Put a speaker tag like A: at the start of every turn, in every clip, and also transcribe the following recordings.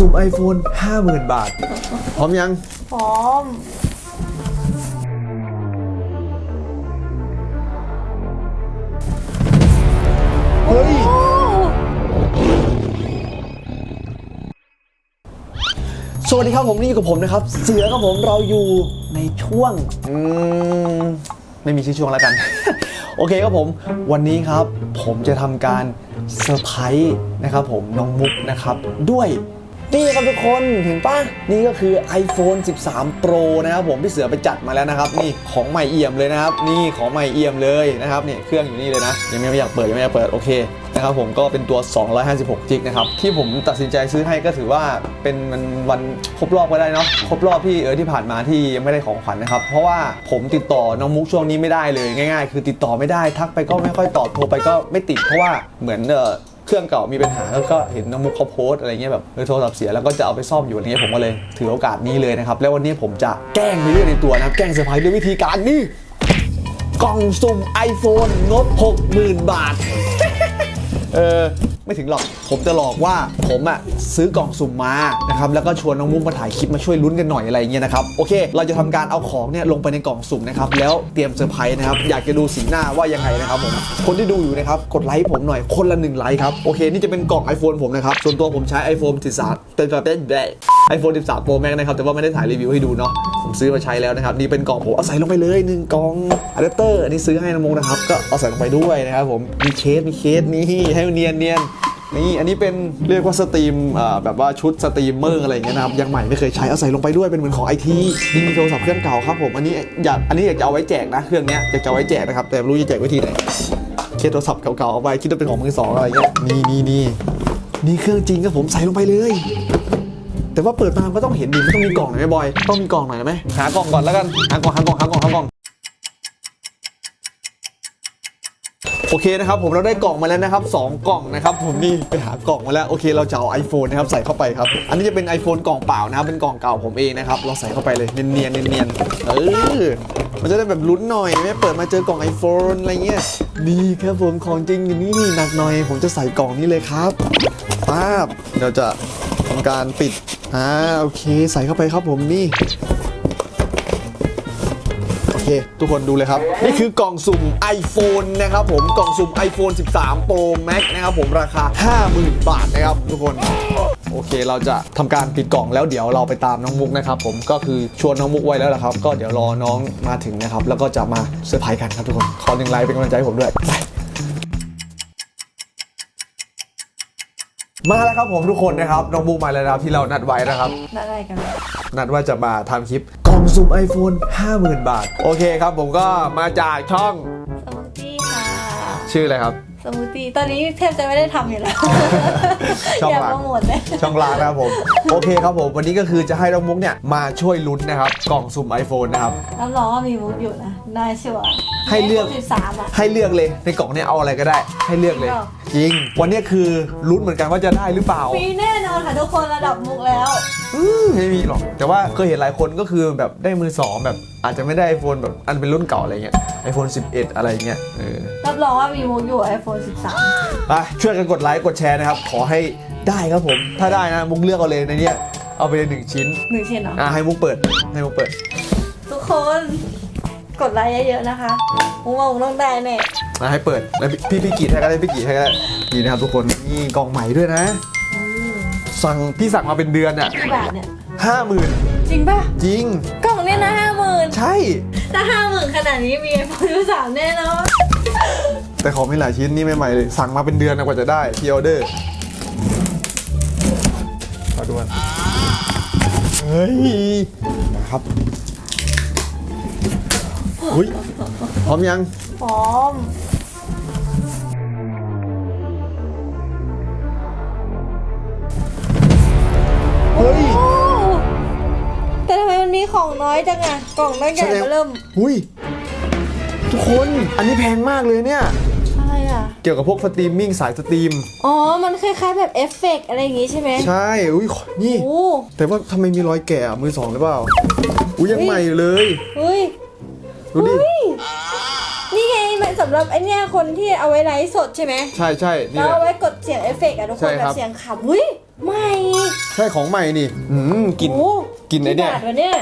A: สุ่ม iPhone 50,000 บาท พร้อมยัง
B: พร้อม
A: เฮ้ย
B: โอ้
A: สวัสดีครับผมนี่อยู่กับผมนะครับ เสือครับผมเราอยู่ในช่วง อืม ไม่มีชื่อช่วงแล้วกัน โอเคครับผม วันนี้ครับ ผมจะทำการเซอร์ไพรส์นะครับผมน้องมุกนะครับ ด้วย นี่ครับทุกคนเห็นปะนี่ก็คือ iPhone 13 Pro นะครับผมพี่เสือไปจัดมาแล้วนะครับ นี่ของใหม่เอี่ยมเลยนะครับ นี่ของใหม่เอี่ยมเลยนะครับนี่เครื่องอยู่นี่เลยนะ ยังไม่อยากเปิดยังไม่อยากเปิดโอเคนะครับผมก็เป็นตัว 256 จิกนะครับ ที่ผมตัดสินใจซื้อให้ก็ถือว่าเป็นมันวันครบรอบก็ได้เนาะครบรอบที่เออที่ผ่านมาที่ยังไม่ได้ของขวัญนะครับ เพราะว่าผมติดต่อน้องมุกช่วงนี้ไม่ได้เลยง่าย ๆ คือติดต่อไม่ได้ทักไปก็ไม่ค่อยตอบโทรไปก็ไม่ติดเพราะว่าเหมือนเออ เครื่องเก่ามีปัญหาแล้วก็เห็นน้องมุกเขาโพสต์อะไรเงี้ยแบบเออโทรศัพท์เสียแล้วก็จะเอาไปซ่อมอยู่อะไรเงี้ยผมก็เลยถือโอกาสนี้เลยนะครับแล้ววันนี้ผมจะแกล้งไปเรื่อยในตัวนะแกล้งเซอร์ไพรส์ด้วยวิธีการนี่กล่องสุ่ม iPhone งบ 60,000 บาท เออ ไม่ถึงหรอก ผมจะหลอกว่าผมอะซื้อกล่องสุ่มมานะครับแล้วก็ชวนน้องมุกมาถ่ายคลิปมาช่วยลุ้นกันหน่อยอะไรอย่างเงี้ยนะครับโอเค เราจะทำการเอาของเนี่ยลงไปในกล่องสุ่มนะครับแล้วเตรียมเซอร์ไพรส์นะครับอยากจะดูสีหน้าว่ายังไงนะครับผมคนที่ดูอยู่นะครับกดไลค์ผมหน่อยคนละหนึ่งไลค์ครับโอเคนี่จะเป็นกล่อง iPhone ผมนะครับส่วนตัวผมใช้ iPhone 13เป็นแบบเป็นแบบไอโฟน13 Pro Max นะครับแต่ว่าไม่ได้ถ่ายรีวิวให้ดูเนาะผมซื้อมาใช้แล้วนะครับนี่เป็นกล่องผมเอาใส่ลงไปเลยหนึ่งกล่องอะแดปเตอร์อันนี้ซื้อให้น้องมุกนะครับก็เอาใส่ลงไปด้วยนะครับผมมีเคสมีเคสนี่ให้มันเนียนเนียนๆ นี่อันนี้เป็นเรียกว่าสตรีมแบบว่าชุดสตรีมเมอร์อะไรเงี้ยนะครับยังใหม่ไม่เคยใช้เอาใส่ลงไปด้วยเป็นเหมือนของไอทีนี่มีโทรศัพท์เครื่องเก่าครับผมอันนี้อยากอันนี้อยากจะเอาไว้แจกนะเครื่องเนี้ยอยากจะเอาไว้แจกนะครับแต่รู้จะแจกวิธีไหนเคสโทรศัพท์เก่าๆเอาไปคิดว่าเป็นของมือสองอะไรเงี้ยนี่นี่นี่นี่เครื่องจริงครับผมใส่ลงไปเลยแต่ว่าเปิดมาก็ต้องเห็นดิมันต้องมีกล่องหน่อยไหมบอย ต้องมีกล่องหน่อยไหมหากล่องก่อนแล้วกัน หากล่องหากล่องหากล่องหากล่อง โอเคนะครับผมเราได้กล่องมาแล้วนะครับสองกล่องนะครับผมนี่ไปหากล่องมาแล้วโอเคเราจะเอา iPhone นะครับใส่เข้าไปครับ อันนี้จะเป็น iPhone กล่องเปล่านะครับเป็นกล่องเก่าผมเองนะครับเราใส่เข้าไปเลยเนียนๆเนียนๆเออมันจะได้แบบลุ้นหน่อยไม่เปิดมาเจอกล่อง iPhone อะไรเงี้ยนี่ครับผมของจริงอยู่นี่หนักหน่อย ผมจะใส่กล่องนี้เลยครับป้าบเราจะทำการปิดอ่าโอเค ใส่เข้าไปครับผมนี่ เค ทุกคนดูเลยครับ นี่คือกล่องสุ่ม iPhone นะครับผมกล่องสุ่ม iPhone 13 Pro Max นะครับผมราคา 50,000 บาทนะครับทุกคนโอเค เราจะทำการปิดกล่องแล้วเดี๋ยวเราไปตามน้องมุกนะครับผมก็คือชวนน้องมุกไว้แล้วละครับ ก็เดี๋ยวรอน้องมาถึงนะครับ แล้วก็จะมาเซอร์ไพรส์กันครับทุกคน ขอหนึ่งไลค์เป็นกำลังใจให้ผมด้วยไปมาแล้วครับผมทุกคนนะครับน้องมุกมาแล้วนะครับที่เรานัดไว้นะครับ
B: ได้อะไรกัน
A: นัดว่าจะมาทำคลิป กล่องสุ่ม iPhone 50,000 บาท โอเคครับผมก็มาจากช่อง
B: สมูทตี้ค่ะ
A: ชื่ออะไรครับ
B: สมูทตี้ตอนนี้แทบจะไม่ได้ทำอยู่แล้ว
A: ช่อง
B: อยาก
A: หลัง
B: โปรโมทเลย
A: ช่องลางนะครับผม โอเคครับผม วันนี้ก็คือจะให้น้องมุกเนี่ยมาช่วยลุ้นนะครับ กล่องสุ่ม iPhone นะครับ
B: รับรองว่ามีมุกอยู่นะได้ชัวร์
A: ให้เลือก
B: สิบสามอะ
A: ให้เลือกเลยในกล่องเนี่ยเอาอะไรก็ได้ ให้เลือกเลย
B: จริงเหรอ
A: จริง วันนี้คือลุ้นเหมือนกันว่าจะได้หรือเปล่า
B: มีแน่นอนค่ะทุกคนระดับมุกแล้ว
A: อืมไม่มีหรอกแต่ว่าเคยเห็นหลายคนก็คือแบบได้มือสองแบบอาจจะไม่ได้ iPhone แบบอันเป็นรุ่นเก่าอะไรเงี้ย iPhone 11 อะไรเงี้ยเออ
B: รับรองว่ามีมุกอยู่ iPhone 13
A: ไปช่วยกันกดไลค์กดแชร์นะครับ ขอให้ได้ครับผม ถ้าได้นะมุกเลือกเอาเลยในเนี้ยเอาไปเลยหนึ่งชิ้น
B: หนึ่งชิ้นเหรอ
A: อะให้มุกเปิดให้มุกเปิด
B: ทุกคนกดไลค์เยอะๆนะคะมุกว่ามุกต้องได้แน่
A: อะให้เปิดแล้วพี่พี่กีดให้ก็ได้พี่กีดให้ก็ได้นี่นะครับทุกคนนี่กล่องใหม่ด้วยนะ
B: อืม
A: สั่งพี่สั่งมาเป็นเดือนอะ
B: กี่บาทเนี่ย
A: ห้าหมื่น
B: จริงป่ะ
A: จริง
B: กล่องเนี่ยนะห้าห มื่น
A: ใช่
B: ถ้าห้าหมื่นขนาดนี้มี iPhone 13แน่นอน
A: แต่ของมีหลายชิ้นนี่ใหม่ๆเลยสั่งมาเป็นเดือนนะกว่าจะได้พีออเดอร์ขอดูกันเฮ้ยนะครับอุ้ยพร้อมยัง
B: พร้อม ของน้อยจังอะกล่องตั้งใหญ่มาเริ่ม
A: อุ้ยทุกคนอันนี้แพงมากเลยเนี่ย
B: อะไรอะ
A: เกี่ยวกับพวกสตรีมมิ่งสายสตรีม
B: อ๋อ มันคล้ายๆแบบเอฟเฟกต์อะไรอย่างงี้ใช่ไหม
A: ใช่อุ้ยนี่
B: โอ้
A: แต่ว่าทำไมมีรอยแกะอะมือสองหรือเปล่าอุ้ยยังใหม่อยู่เลย
B: เฮ้ย
A: ดูดิ
B: เฮ้ยนี่ไงมันสำหรับไอเนี้ยคนที่เอาไว้ไลฟ์สดใช่ไหม
A: ใช่ใช่นี่
B: แล้ว
A: แหละ
B: เอาไว้กดเสียงเอฟเฟกต์อะทุกค
A: ใช่
B: นแบ
A: ครับ
B: บเสียงขับเฮ้ย ใหม่
A: ใช่ของใหม่นี่อืมกลิ่น
B: โอ้
A: กลิ่นไอ้เนี่ย
B: กี่บาทวะเนี่ย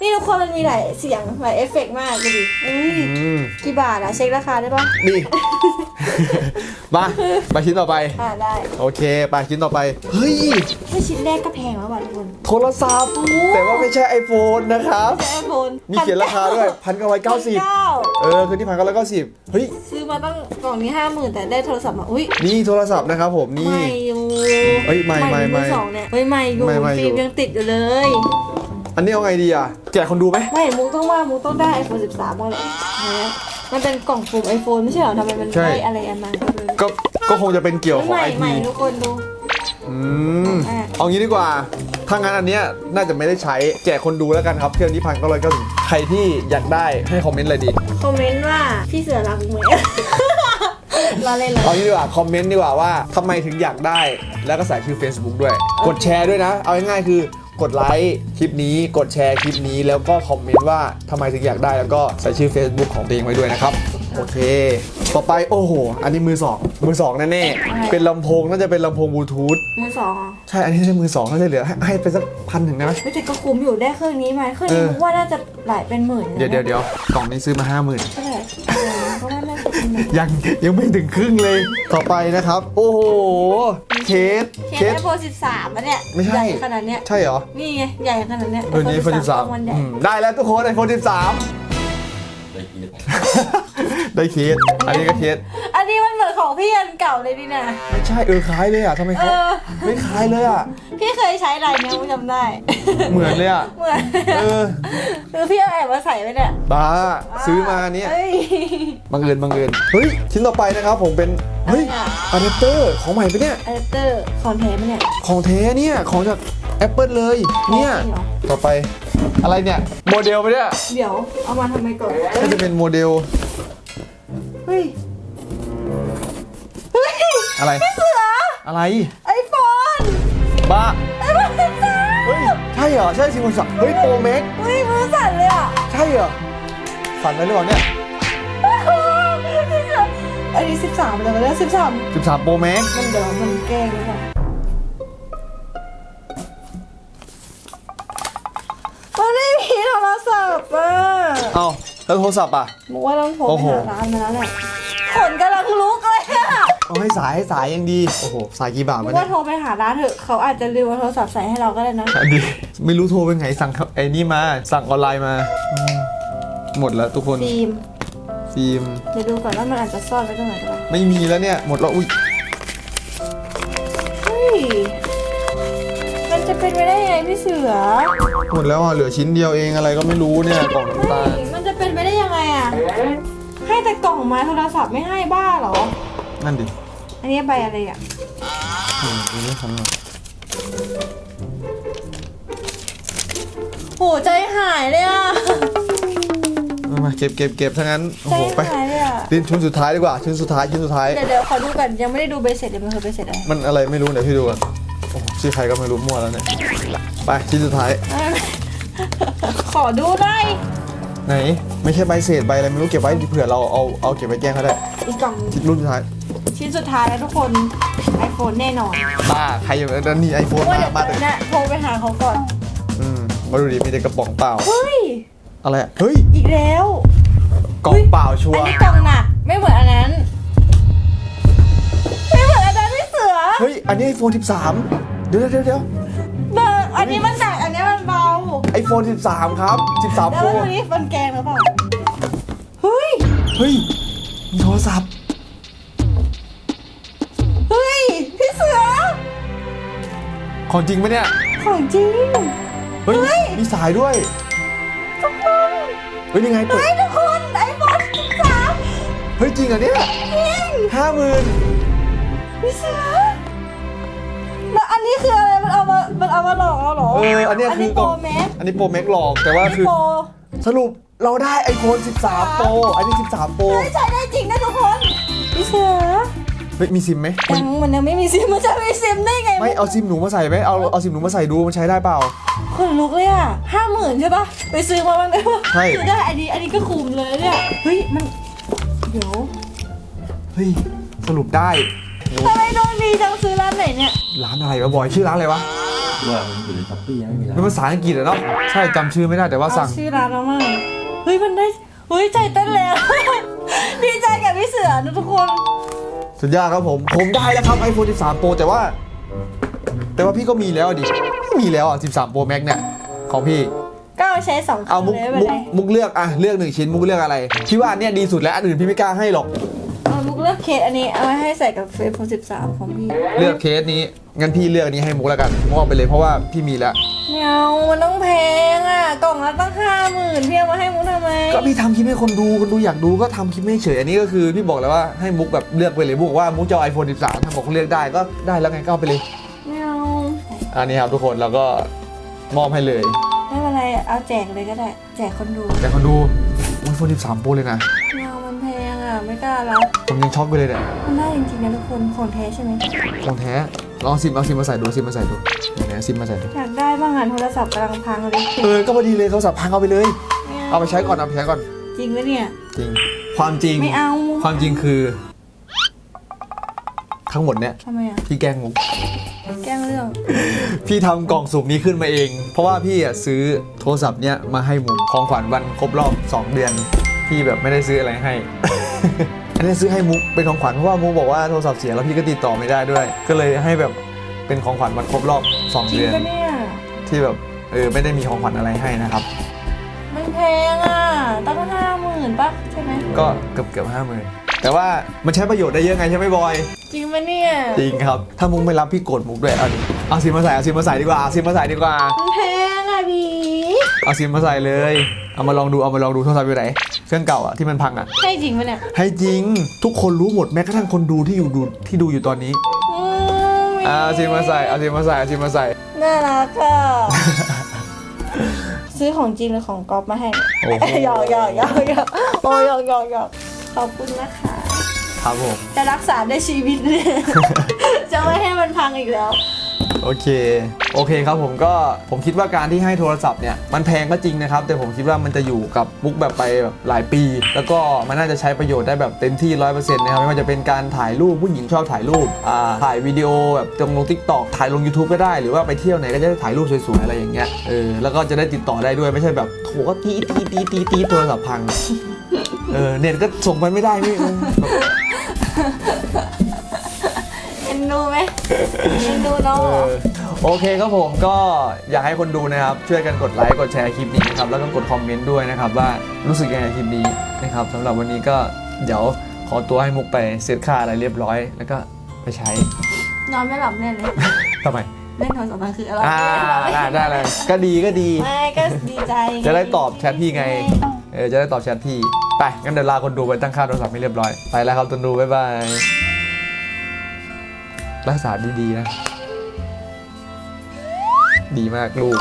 B: นี่ทุกคนมันมีหลายเสียงหลายเอฟเฟกต์มากดูดิอุ้ย
A: อืม
B: กี่บาทอะเช็คราคาได้ปะ
A: นี่ มาไปชิ้นต่อไป
B: อ่าได้
A: โอเคไปชิ้นต่อไป เฮ้ย
B: แค่ชิ้นแรกก็แพงแล้วว่ะทุกคน
A: โทรศัพท์ แต่ว่าไม่ใช่ iPhone นะครับ
B: ใช้ไอโฟน
A: มีเขียนราคาด้วยพันเก้าร้อยเก้าสิบ
B: เก้า
A: เออคือที่พันเก้าร้อยเก้าสิบเฮ้ย
B: ซื้อมาตั้งกล่องนี้ห้าหมื่นแต่ได้โทรศัพท์มา อุ้ย
A: นี่โทรศัพท์นะครับผมนี่
B: ไม่อยู่
A: เอ้ยไม่ไม่ไม่
B: มือสองเนี่ยเฮ้ยไม่อยู่
A: ไม่ไม่อยู่
B: ฟิล์มยังติดอยู่เลย
A: อันนี้เอาไงดีอะ แจกคนดูไหม
B: ไม่มุกต้องว่ามุกต้องได้ iPhone 13มาแหละเนี่ย มันเป็นกล่องปุ่ม iPhone ไม่ใช่เหรอทำไมมัน
A: ใช่
B: ได้อะไรอันนั้นก็เลย
A: ก็ก็คงจะเป็นเกี่ยวของ
B: ใหม่
A: ไอ
B: ให
A: ที
B: ม่ทุกคนดู
A: อืม
B: อะ
A: เอางี้ดีกว่า ถ้างั้นอันเนี้ยน่าจะไม่ได้ใช้แจกคนดูแล้วกันครับเครื่องนี้พันเก้าร้อยเก้าสิบใครที่อยากได้ให้คอมเมนต์เลยดี
B: คอมเมนต์ว่าพี่เสือรักมุกไหม เราเล่นเหรอ
A: เอางี้ดีกว่าคอมเมนต์ดีกว่าว่าทำไมถึงอยากได้ แล้วก็ใส่ชื่อ Facebook ด้วย กดแชร์ด้วยนะ เอาง่ายๆคือ กดไลค์คลิปนี้ กดแชร์คลิปนี้ แล้วก็คอมเมนต์ว่าทำไมถึงอยากได้แล้วก็ใส่ชื่อ Facebook ของตัวเองไว้ด้วยนะครับ โอเค ต่อไปโอ้โห อันนี้มือสองมือสองแน่ๆเป็นลำโพงน่าจะเป็นลำโพงบลูทูธ
B: มือสองเหรอ
A: ใช่อันนี้ใช่มือสองน่าจะเหลือให้ให้ไปสักพันถึงได้ไหม
B: ไม่แต่ก็คุ้มอยู่ได้เครื่องนี้มาเครื่องนี้
A: เออ
B: มุกว่าน่าจะหลายเป็นหมื่นนะ
A: เดี๋ยวเดี๋ยวเดี๋ยวกล่องนี้ซื้อมาห้าหมื่น
B: เท่าไหร่เออ ก็ว่าน่าจะเป็นหมื่น
A: ยังยังไม่ถึงครึ่งเลย ต่อไปนะครับ โอ้โห เคส
B: เคสไอโฟน13อะเนี่ย
A: ไม่ใช่
B: ใหญ่ขนาดเนี้ย
A: ใช่เหรอ
B: นี่ไงใหญ่ขนาดเนี้ย
A: เออนี่ iPhone
B: 13มันใหญ่
A: 13อืมได้แล้วทุกคน iPhone 13 ได้เคส อันนี้ก็เคส
B: อันนี้ มันเหมือนของพี่อันเก่าเลยนี่นะ
A: ไม่ใช่เออคล้ายเลยอะทำไมเขา
B: เออ
A: ไม่คล้ายเลยอะ
B: พี่เคยใช้ลายเนี้ยมุกจำได้
A: เหมือนเลยอะ
B: เหมือน
A: เออ
B: คือพี่เอาแอบมาใส่ไว้เนี่ย
A: บ้าซื้อมาเนี่ย
B: เฮ้ย
A: บังเอิญบังเอิญเฮ้ย ชิ้นต่อไปนะครับผมเป็น เฮ้ย
B: อะไรอะ
A: อะแดปเตอร์ของใหม่ไปะเนี่ย
B: อะแดปเตอร์ของแท้ไหมเนี่ย
A: ของแท้เนี่ย ของจาก Apple เลย เนี่ย
B: จริงเหรอ
A: ต่อไป อะไรเนี่ย โมเดลไปะเนี่ย
B: เดี๋ยวเอามาทำไมก่อน
A: น่าจะเป็นโมเดล
B: เฮ้ย
A: อะไร
B: เสือ
A: อะไร
B: ไอโฟน
A: บ้า
B: ไอโฟนสิบสาม
A: เฮ้ย ใช่เหรอ ใช่สิคุณสักดิ์เฮ้ย โปรแม็ก
B: เฮ้ยมือสั่นเลยอะ
A: ใช่เหรอฝันไปหรือเปล่าเนี่ย
B: อันนี้สิบสามเลยแล้วสิบสาม
A: 13 Pro Max
B: มันเดี๋ยวมันแกล้งหรือเปล่ามันไม่มีโทรศัพท์อะ
A: เอ้าแล้วโทรศัพท์อะ
B: มึงว่าต้องโทร
A: โอ้
B: ไป
A: โห
B: หาร้านมาแล้วแหละขนกำลังลุกเลยอะ
A: เอาให้สายให้สายยังดี โอ้โห สายกี่บาท
B: มึ
A: วะ
B: ง
A: เนี่
B: ว่ายโทรไปหาร้านเถอะเขาอาจจะลืมเอาโทรศัพท์ใส่ให้เราก็ได้นะ
A: อันนี้ไม่รู้โทรเป็นไงสั่งไอ้นี่มา สั่งออนไลน์มาอืมหมดแล้วทุกคน
B: ฟิล์ม
A: ฟิล์ม
B: เดี๋ยวดูก่อนว่ามันอาจจะซ่อนไว้ตรงไหนก็ได้
A: ไม่มีแล้วเนี่ย หมดแล้ว อุ้ย
B: เฮ้ยมันจะเป็นไปได้ยังไงพี่เสือ
A: หมดแล้วอะ เหลือชิ้นเดียวเองอะไรก็ไม่รู้เนี่ย กล่องน้ำตาล
B: เฮ้ยมันจะเป็นไปได้ยังไงอะให้แต่กล่องไม้โทรศัพท์ไม่ให้บ้าเหรอ
A: นั่นดิ
B: อันนี้ใบอะไรอะ
A: อืมดูนี่ฉันหน่อย
B: โหใจหายเลยอะ
A: เอามาเก็บเก็บเก็บทั้งนั้นโอ้
B: ใจ
A: โหไป
B: หายเลยอะ
A: ชิ้นชุดสุดท้ายดีกว่าชิ้นสุดท้ายชิ้นสุดท้าย
B: เดี๋ยวเดี๋ยวขอดูกันยังไม่ได้ดูใบเสร็จเลยมันคือใบเสร็จอะไร
A: มันอะไรไม่รู้เดี๋ยวพี่ดูก่อนโอ้โหชื่อใครก็ไม่รู้มั่วแล้วเนี่ยไปชิ้นสุดท้าย
B: ขอดูหน่อย
A: ไหน ไม่ใช่ใบเศษใบอะไรไม่รู้เก็บไว้เผื่อเราเอาเอาเก็บไว้แจ้งเขาได้
B: อีกกล่อง
A: ชิ้นรุ่นสุดท้าย
B: ชิ้นสุดท้ายแล้วทุกคน iPhone แน่นอน
A: บ้าใครอยู่นั่นนี่ไอโฟน
B: ว่า
A: มา
B: เดี๋ยว
A: มา
B: ต
A: ถึ
B: องนนี้โทรไปหาเขาก่อน
A: อืมมาดูดิมีแต่กระป๋องเปล่า
B: เฮ้ย
A: อะไรอะเฮ้ย
B: อีกแล้ว
A: กล่องเปล่าชัว
B: อัน
A: ร์
B: นี้กล่องหนักไม่เหมือนอันนั้น ไม่เหมือนอันนั้นพี่เสือ
A: เฮ้ยอันนี้ไอโฟน13 เดี๋ยวเดี๋ยวเดี๋ยว
B: เบอร์อันนี้มันหนักอันนี้มันเบา
A: ไอโฟน13 ครับ 13
B: แล้ว
A: Pro
B: ดูนี่มันแกงหรือเปล่าเฮ้ย
A: เฮ้ยมีโทรศัพท์ ของจริงปะเนี่ย
B: ของจริง
A: เฮ้ย
B: เฮ้ย
A: มีสายด้วย
B: ทุกคน
A: เฮ้ยยังไงเปิด
B: เฮ้ยทุกคนไอโฟน13
A: เฮ้ยจริงเหรอเนี่ย
B: จริง
A: ห้าหมื่น
B: พี่เสือแล้วอันนี้คืออะไร มันเอามา มันเอามาหลอกเราเหรอ
A: เออ อันเนี้ย
B: อัน
A: คื
B: นี้
A: อ
B: โป
A: ก
B: ร
A: ล่อง
B: แม็ก
A: อันนี้โปรแม็กหลอก แต่ว่า
B: อันนี้
A: คือ
B: โปร
A: สรุปเราได้ iPhone 13 Pro อันนี้ 13 Pro
B: เฮ้ยใช้ได้จริงนะทุกคนพี่เสือ
A: เฮ้ยมีซิมไหมมัน
B: ยังมันยังไม่มีซิมมันจะมีซิมได้ไง
A: ไม่เอาซิมหนูมาใส่ไหมเอาเอาซิมหนูมาใส่ดูมันใช้ได้เปล่า
B: คนลุกเลยอะห้าหมื่นใช่ปะไปซื้อมาบ้างได้ปะ
A: ใช่
B: ซื้อได้อันนี้อันนี้ก็คุ้มเลยเนี่ยเฮ้ยมันเดี๋ยว
A: เฮ้ยสรุปได้
B: ทำไมโดนดีจังซื้อร้านไหนเนี่ย
A: ร้านอะไรวะบอยชื่อร้านอะไรวะ
C: ว่ามันอยู่ในช้อปปี้ยังไม่มีร้าน
A: เป็นภาษาอังกฤษอะเนาะใช่จำชื่อไม่ได้แต่ว่า
B: เอา
A: สั่ง
B: ชื่อร้านมาใหม่เฮ้ยมันได้เฮ้ยใจเต้นแล้ว ดีใจกับพี่เสือนะทุกคน
A: สุดยอดครับผม ผมได้แล้วครับ iPhone 13 Pro แต่ว่า แต่ว่าพี่ก็มีแล้วอะดิพี่มีแล้วอะ 13 Pro Max เนี่ย ของพี่
B: ก็เอาใช้สอง
A: เอามุก
B: เลยไม่
A: มุ
B: เป็น
A: ก
B: ไร
A: มุกเลือกอะเลือกหนึ่งชิ้นมุกเลือกอะไรพี่ว่าอันเนี้ยดีสุดแล้วอันอื่นพี่ไม่กล้าให้หรอก
B: เอามุกเลือกเคสอันนี้เอาไว้ให้ใส่กับเฟซบุ๊กสิบสามของพี่
A: เลือกเคสนี้งั้นพี่เลือกอันนี้ให้มุกแล้วกันมุกเอาไปเลยเพราะว่าพี่มีแล้ว
B: ไม่เอามันต้องแพงอะ กล่องละตั้งห้าหมื่นพี่เอามาให้มุกทำไม
A: ก็พี่ทำคลิปให้คนดูคนดูอยากดูก็ทำคลิปไม่เฉยอันนี้ก็คือพี่บอกแล้วว่าให้มุกแบบเลือกไปเลยมุกบอกว่ามุกจะเอา iPhone 13ถ้าบอกเลือกได้ก็ได้แล้วไงก็เอาไปเลย
B: ไม่เอา
A: อันนี้ครับทุกคนเราก็มอบให้เลย
B: ไม่เป็นไรเอาแจกเลยก็ได้ แจกคนดู
A: แต่คนดูไอโฟน13 Pro เลยนะ
B: ไม่เอามันแพงอะ ไม่กล้ารับ
A: ผมยังช็อกไปเลยเนี่ย
B: มันได้จริงๆนะทุกคนของแท้ใช่ไหม
A: ของแท้ ลองซิมเอาซิมมาใส่ดูซิมมาใส่ดูไหนๆซิมมาใส่ดู
B: อยากได้บ้างอะโทรศัพท์กำลังพังเลย
A: เออก็พอดีเลยเขาสับพังเอาไปเลยเอาไปใช้ก่อนเอาไปใช้ก่อน
B: จริงไหมเนี่ย
A: จริง ความจริง
B: ไม่เอา
A: ความจริงคือ ทั้งหมดเนี่ย
B: ทำไมอะ
A: พี่แกล้งมุก
B: แกล้งเรื่อง
A: พี่ทำกล่องสุ่มนี้ขึ้นมาเอง เพราะว่าพี่อะซื้อโทรศัพท์เนี่ยมาให้มุกของขวัญวันครบรอบ 2 เดือน พี่แบบไม่ได้ซื้ออะไรให้ อันนี้ซื้อให้มุกเป็นของขวัญเพราะว่ามุกบอกว่าโทรศัพท์เสียแล้วพี่ก็ติดต่อไม่ได้ด้วย ก็เลยให้แบบเป็นของขวัญวันครบรอบ2
B: จริง
A: เดือน
B: ปะเนี่ย
A: ที่แบบเออไม่ได้มีของขวัญอะไรให้นะครับ
B: มันแพงอะ ตั้งห้าหมื่นปะใช่ไหม
A: ก็เกือบเกือบห้าหมื่น แต่ว่ามันใช้ประโยชน์ได้เยอะไงใช่ไหมบอย
B: จริงปะเนี่ย
A: จริงครับ ถ้ามุกไม่รับพี่โกรธมุกด้วยเอาดิเอาซิมมาใส่เอาซิมมาใส่ดีกว่าเอาซิมมาใส่ดีกว่า
B: มันแพงอะพี่
A: เอาซิมมาใส่เลย เอามาลองดูเอามาลองดูโทรศัพท์อยู่ไหนเครื่องเก่าอะที่มันพังอะ
B: ใช่จริงปะเนี่ย
A: ให้จริงทุกคนรู้หมดแม้กระทั่งคนดูที่อยู่ดูที่ดูอยู่ตอนนี้
B: อืม
A: เอาซิมมาใส่เอาซิมมาใส่เอาซิมมาใส่
B: น่ารักอะซื้อของจริงหรือของก๊อฟมาให้
A: โอ้โห
B: หยอกหยอกหยอกหยอกโอ้ยหยอกหยอกหยอก ขอบคุณนะคะ
A: ครับผม
B: จะรักษาด้วยชีวิตเลย จะไม่ให้มันพังอีกแล้ว
A: โอเค โอเคครับผมก็ผมคิดว่าการที่ให้โทรศัพท์เนี่ยมันแพงก็จริงนะครับ แต่ผมคิดว่ามันจะอยู่กับมุกแบบไปแบบหลายปี แล้วก็มันน่าจะใช้ประโยชน์ได้แบบเต็มที่ร้อยเปอร์เซ็นต์นะครับไม่ว่าจะเป็นการถ่ายรูปผู้หญิงชอบถ่ายรูปอ่าถ่ายวิดีโอแบบจงลงทิกตอกถ่ายลง YouTube ก็ได้ หรือว่าไปเที่ยวไหนก็จะได้ถ่ายรูปสวยๆอะไรอย่างเงี้ยเออแล้วก็จะได้ติดต่อได้ด้วยไม่ใช่แบบโถก็ตีตีตีตีตีโทรศัพท์พัง เออเน็ตก็ส่งไปไม่ได้ไม่แบบ
B: เอ็นดูไหมเอ็นดูน้อง
A: เอ
B: เหรอ
A: อโอเคครับผมก็อยากให้คนดูนะครับช่วยกันกดไลค์กดแชร์คลิปนี้นะครับแล้วก็กดคอมเมนต์ด้วยนะครับว่ารู้สึกยังไงกับคลิปนี้นะครับสำหรับวันนี้ก็เดี๋ยวขอตัวให้มุกไปเซตค่าอะไรเรียบร้อย แล้วก็ไปใช้
B: นอนไม่หลับแน่เลย
A: ทำไม
B: เล่นโทรศัพท์กลางคืนอะไร
A: อ่าได้ได้เลยก็ดีก็ดี
B: ไม่ก็ดีใจง
A: จะได้ตอบแชทพี่ไง เออจะได้ตอบแชทพี่ ไปงั้นเดี๋ยวลาคนดูไปตั้งค่าโทรศัพท์ให้เรียบร้อย ไปแล้วครับคนดูบ๊ายบาย รักษาดีๆนะ ดีมากลูก